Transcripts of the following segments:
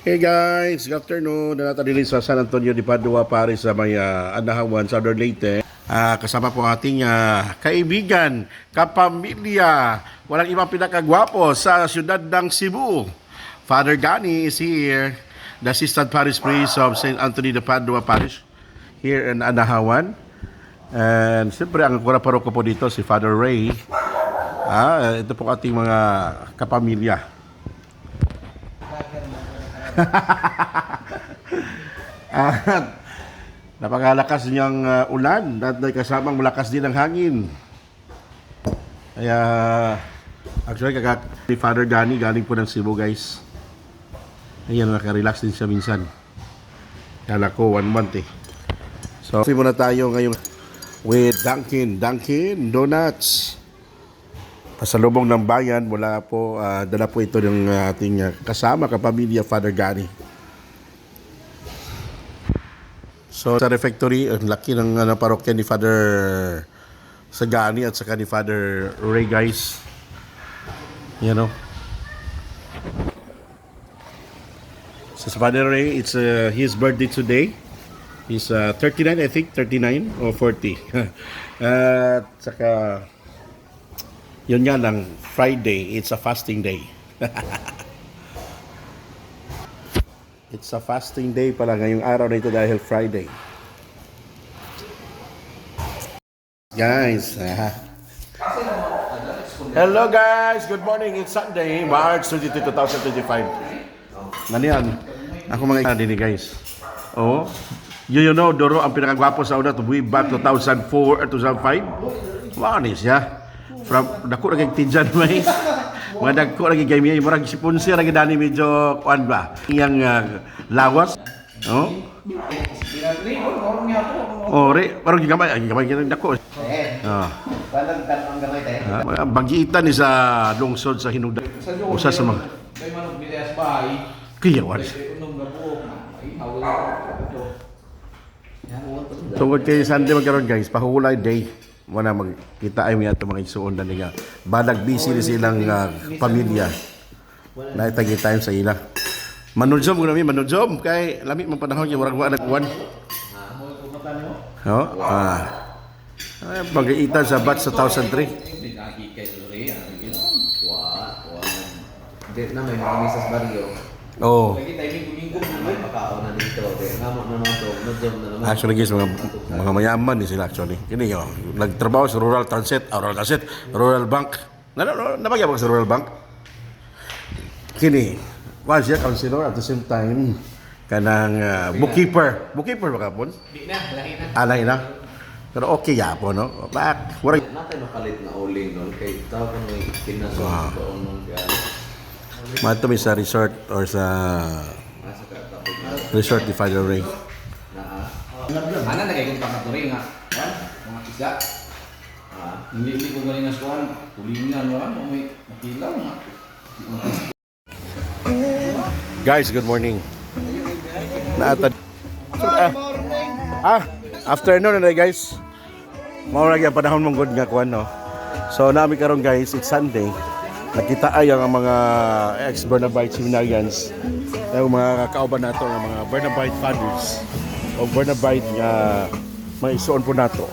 Hey guys, good afternoon. Nanata din sa San Antonio de Padua, Paris sa may uh, Anahawan, Southern Leyte. Ah, kasama po ating ah, kaibigan, kapamilya, walang ibang pinakagwapo sa siyudad ng Cebu. Father Gani is here, the Assistant Parish Priest of St. Anthony de Padua Parish here in Anahawan. And siyempre, ang kura paroko po dito, si Father Ray. Ah, ito po ating mga kapamilya. At napakalakas niyang uh, ulan at may kasamang malakas din ang hangin. Kaya actually kaka ni Father Gani galing po ng Cebu guys. Ayan nakarelax din siya minsan. Kala ko one month eh. So kasi muna tayo ngayon with Dunkin, Dunkin Donuts. Pasalubong ng bayan, wala po, ah, dala po ito ng ating ah, kasama, kapamilya, Father Gani. So sa refectory, ang laki ng ano, parokya ni Father Sagani at saka ni Father Ray guys. You know. So sa Father Ray, it's uh, his birthday today. He's uh, 39, I think, 39 or 40. At saka, yun nga lang, Friday, it's a fasting day. It's a fasting day pala ngayong araw na ito dahil Friday. Guys, ah. Hello guys, good morning. It's Sunday, March 22, 2025. Naniyan, ako mga din guys. Oh, you, you know, Doro ang pinakagwapo sa una back 2004 or 2005. Wow, ni siya. From dako ra kay tinjan may. Mga dagko ra kay gamay, murag sponsor ra gidani medyo kuan ba. Iyang ah, lawas. Oh. Oh, re, parang gigamay, ay gigamay kita dako. Ah. Gamay tayo. Ah, mga bagitan ni sa lungsod sa hinugdan. Usa sa mga Kay manok bilas bahay. kiyawan. Kay unom na buhok. Ay, hawal ito. Tungod kay Sunday magkaroon guys, pahulay day. Wala magkita ay mga mga isuon na niya. Balag busy ni silang ah, pamilya. Naitagi time sa ila. Manudjom ko namin, manudjom. Kay lami man panahon yung warag wa nagkuhan. Oh, ah. Pag-iitan sa batch sa 2003. Hindi nakikay sa rin. Ang ito. Wa, wa. Di na may mga misas barrio. Oh. Lagi tayo minggu-minggu. May makaon na dito. Di ngamot na naman to. Nodjom na naman. Actually guys, mga, mga mayaman ni sila actually. Kini yo, nagtrabaho sa Rural Transit, ah, Rural Transit, Rural Bank. Na na na nabagya ba sa Rural Bank? Kini, was siya counselor at the same time kanang ah, bookkeeper. Bookkeeper ba kapon? Di na, lahi na. Alay na. Pero okay ya po no. Bak, wala Natay makalit na uling no. Kay tao ka may kinasong Wow. doon nung kaya. Mato sa resort or sa resort ni Father Ray. Na Ana na kayo kung pangatuloy nga. Wan, mga isda. ah. Hindi hindi ko galing na suwan. Tulingan mo ano, may makilaw nga. Guys, good morning. Naatad. Ah, ah, afternoon na guys. Mao ra gyud panahon mong good nga kuan no. So nami karon guys, it's Sunday. Nakita ay ang mga ex Bernabite seminarians. Ang mga kakauban nato ang mga Bernabite fathers. O Bernabite nga may isuon po nato.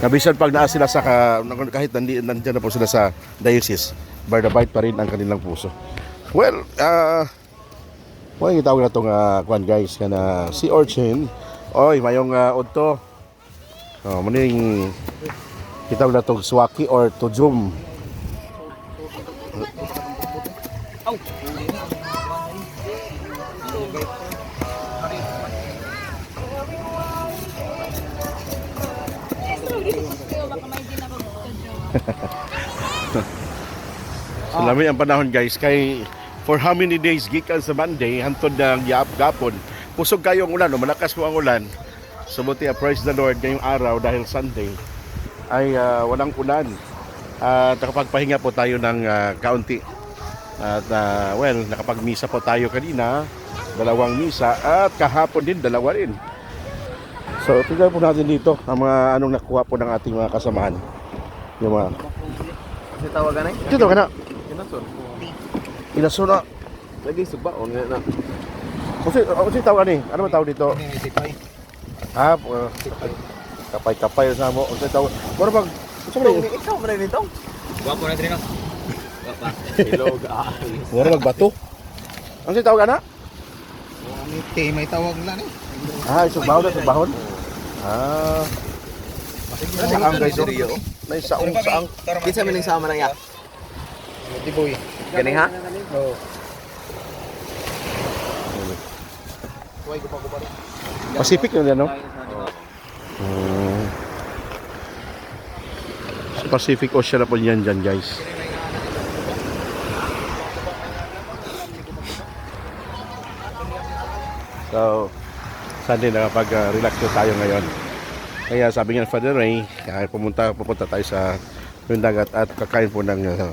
Kabisan pag naa sila sa ka, kahit nandi, nandiyan na po sila sa diocese, Bernabite pa rin ang kanilang puso. Well, ah mo yung tawag na itong uh, kwan guys kana si Orchin. Oy mayong uh, udto. Oh muning kitawag na itong swaki or tujum So lami ang panahon guys kay for how many days gikan sa Monday hantod na giap gapon. Pusog kayo ang ulan, no? malakas po ang ulan. Subuti a praise the Lord ngayong araw dahil Sunday ay ah, walang ulan. At nakapagpahinga po tayo ng ah, kaunti. At ah, well, nakapagmisa po tayo kanina, dalawang misa at kahapon din dalawa rin. So, tignan po natin dito ang mga anong nakuha po ng ating mga kasamahan. Yung mga Kasi tawagan ay. dito ka na. Kinason. Inasuna. Lagi subaon nga na. Kasi, kasi tawag ni, ano ba tawag dito? Ah, uh, kapay-kapay sa mo. Kasi tawag, ano ano ba ni? Ikaw man nito. Gwapo na trino. Gwapa. Ilog ay. Ano bang bato? Ano si tawag ana? Te may tawag lang ni. Ah, isubahon na, isubahon. Ah. Saang guys, oh. May saong saang. Kinsa man ning sama na ya? Di boy. Kani ha? Oh. Kuway ko pa ko pa rin. Pacific yan, no? Hmm. Pacific Ocean na po yan dyan, guys. So, Sunday nakapag-relax na tayo ngayon. Kaya sabi nga ng Father Ray, kaya pumunta, pupunta tayo sa yung dagat at kakain po ng uh,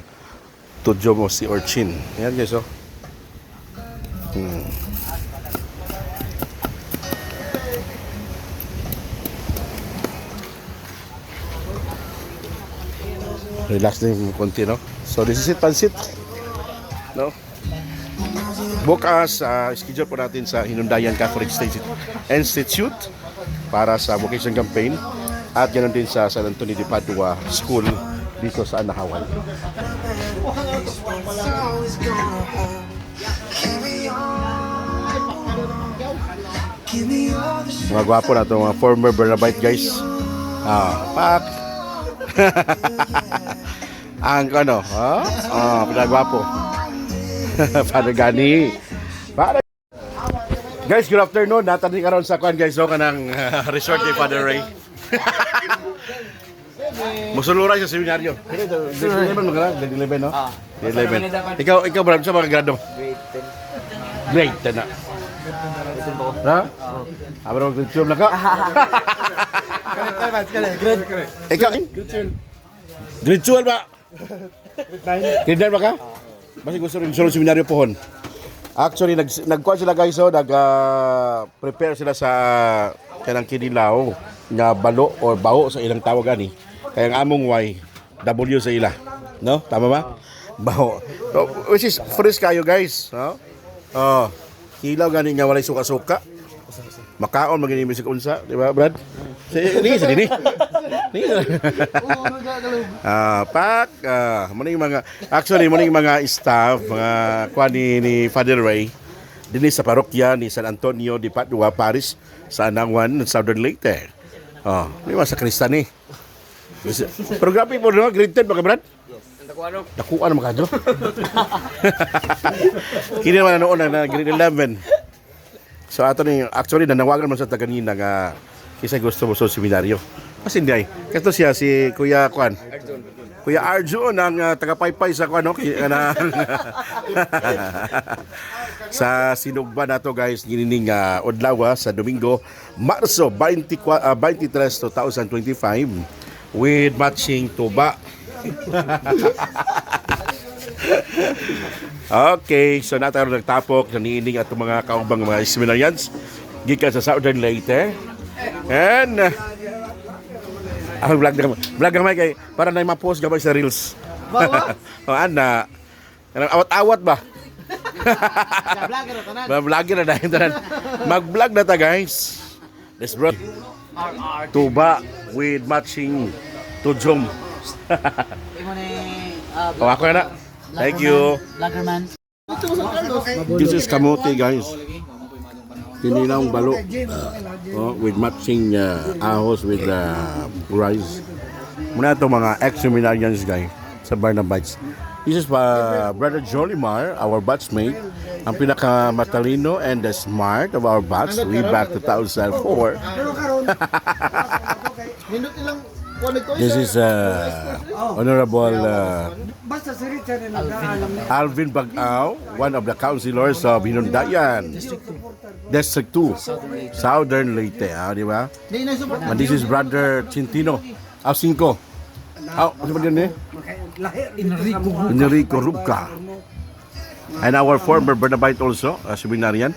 tudyo mo si Orchin. Ayan guys, oh. Hmm. relax din yung konti, no? So, this is it, pansit. No? Bukas, uh, schedule po natin sa Hinundayan Catholic State Institute para sa vocation campaign at ganoon din sa San Antonio de Padua School dito sa Anahawan. Mga gwapo na ito, mga former Bernabite guys. Ah, pak! Ang ano, ha? Ah, pinagwapo. Father Gani. Father Guys, good afternoon. Natani karon sa kwan guys, so kanang uh, resort ni Father Ray. Musulura sa seminaryo. Grade 11 mo ka na? Grade 11, no? Ah. Grade 11. Ikaw, ikaw, Brad, sa mga grado? Grade Grade 10 na. 10. Ito ba? Ha? Abro, grade 12 na ka? Ikaw, eh? Grade 12 ba? Grade 9 ba ka? Basi gusto rin sulong seminaryo pohon. Actually, nag, nagkuha sila guys, so, nag, ah, prepare sila sa kanang kinilaw nga balo or baho sa ilang tawag ani. Kaya ang among way, W sa ila. No? Tama ba? Baho. So, which is fresh kayo guys. No? Oh, kilaw gani nga walay suka-suka. Makaon magini sa unsa, di ba, Brad? Sige, ni sa dini. Ni. Ah, pak, ah, mo yung mga actually mo yung mga staff, mga kuan ni, ni Father Ray dinhi sa parokya ni San Antonio de Padua, Paris, sa Anangwan, Southern Leyte. Oh, di ba sa Kristan ni? Pero grabe po, no? grade 10 ba ka, Brad? Takuano? Nakuha naman kadyo. Kini naman noon na grade 11. So ato ni actually nanawagan man sa taganina nga kisa gusto mo sa seminaryo. Kasi hindi ay. Kato siya si Kuya Kwan. Kuya Arjun ang uh, taga-paypay sa Kwan no? Ki- kanang- sa sinugba na to guys ginining uh, Odlawa sa Domingo Marso 24, ah, 23 2025 with matching tuba Okay, so na tayo nagtapok naniining at mga kaubang mga seminarians gikan sa Southern Leyte. And uh, ang vlog na vlog gamay kay para na ma-post gamay sa Reels. Bawa? o ana. Kanang awat-awat ba? Vlogger to na. Mga vlogger na dahil tanan. Mag-vlog na ta guys. Let's bro. Tuba with matching tujom. Imo ni uh, O ako na. Thank you. Lagerman. This is kamote guys. Kinilang balo. Oh, with matching uh, ahos with uh, rice. Muna ito mga ex-seminarians guys sa Barnabites. This is uh, Brother Jolimar, our batchmate. Ang pinakamatalino and the smart of our batch way back 2004. Nindot ilang kuwan ito. This is uh, Honorable uh. Alvin Bagao, one of the councilors of Hinundayan. District 2, Southern Leyte, ah, di ba? And this is Brother Chintino, ah, Cinco. Ah, ano ba yun eh? Enrico. Enrico Rubca. And our former Bernabite also, uh, seminarian,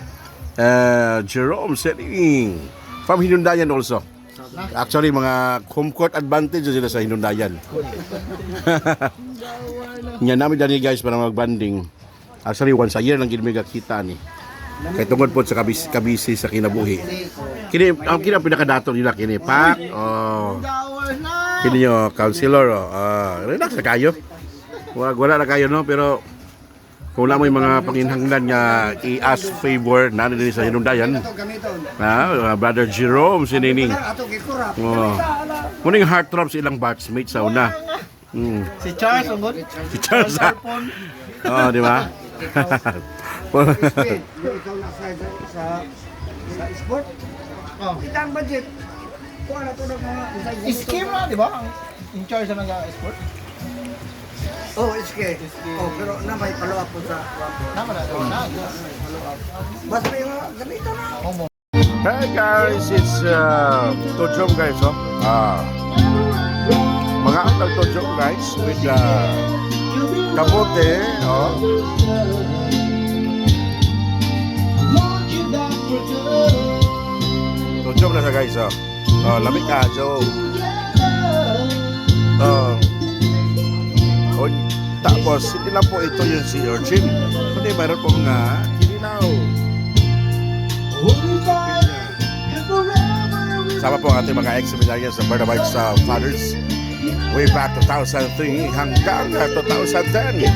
uh, Jerome Sering, from Hinundayan also. Actually, mga home court advantage sila sa Hinundayan. Yan namin dani guys para magbanding Actually, once a year lang gid mi kita ni. Kay tungod po sa kabisi, kabisi sa kinabuhi. Kini ang kini ang pinakadato nila kini pak. Oh. Kini yo counselor oh. Ah, relax na kayo. Wala wala na kayo no pero kung wala mo yung mga panginhanglan nga i-ask favor na din sa hinundayan. Gamiton. Ah, brother Jerome sinining. Oh. Muning heartthrob sa ilang batchmate sa una. Mm. Si Charles. Si Charles. ah. Oh, di ba? Speed. Yung ikaw na sa sa sa sport. Oh. Kita ang budget. Kuha na to ng mga Scheme na, di ba? Ang in charge na nag-sport. Oh, iske. Oh, pero na may follow up po sa Nama na, na. Basta may mga gamiton na. Hey guys, it's uh, Tojong guys, oh. Ah. Mga atang Tojong guys with uh, kamote, oh. Tojong na siya guys, oh. Oh, lamig ka, Joe. Oh. Oh, tapos, hindi lang po ito yung si Urchin. Kundi mayroon pong nga, kinilaw. Sama po ang ating mga ex-seminarians sa Bernabite sa Fathers way back 2003 hanggang uh, 2010.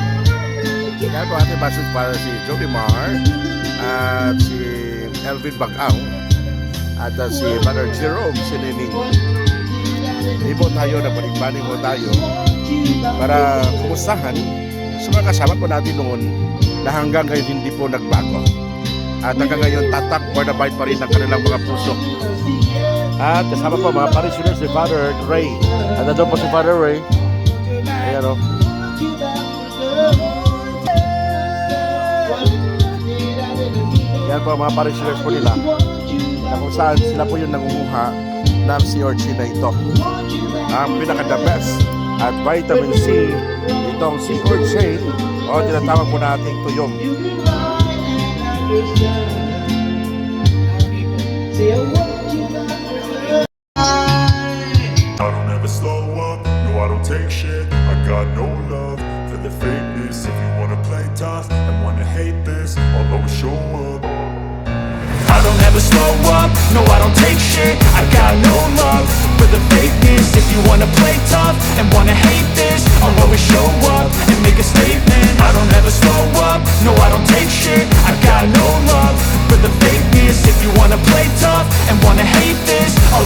Kaya po ating message para si Joey Mar at si Elvin Bagaw at uh, si Brother Jerome Sinining. Po tayo na balik mo tayo para kumustahan sa mga kasama po natin noon na hanggang ngayon hindi po nagbago. At hanggang ngayon tatak Bernabite pa rin ang kanilang mga puso. At kasama po mga parishioners si Father Ray. At nandun po si Father Ray. Ayan o. Yan po ang mga parishioners po nila. Na kung saan sila po yung nangunguha ng si Orchid na ito. Ang pinaka the best at vitamin C itong si Orchid o tinatawag po nating tuyong.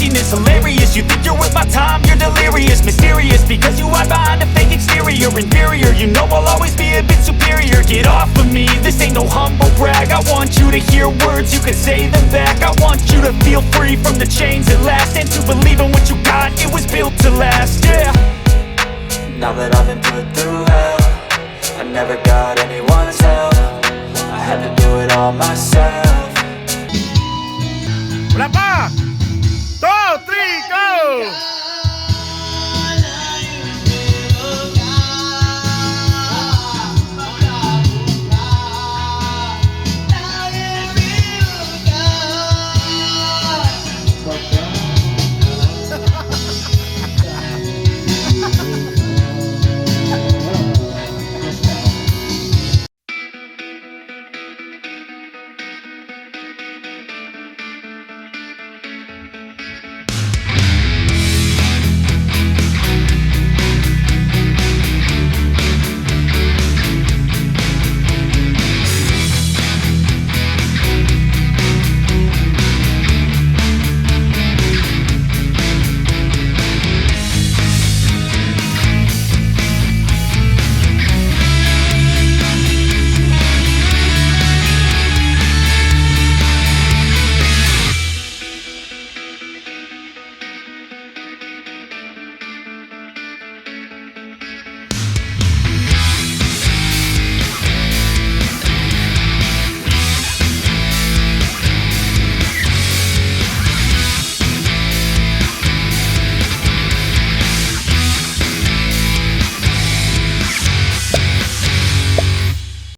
emptiness Hilarious, you think you're worth my time, you're delirious. Mysterious, because you hide behind a fake exterior. Inferior, you know I'll always be a bit superior. Get off of me, this ain't no humble brag. I want you to hear words, you can say them back. I want you to feel free from the chains at last. And to believe in what you got, it was built to last, yeah. Now that I've been put through hell I never got anyone's help. I had to do it all myself. Wala pa!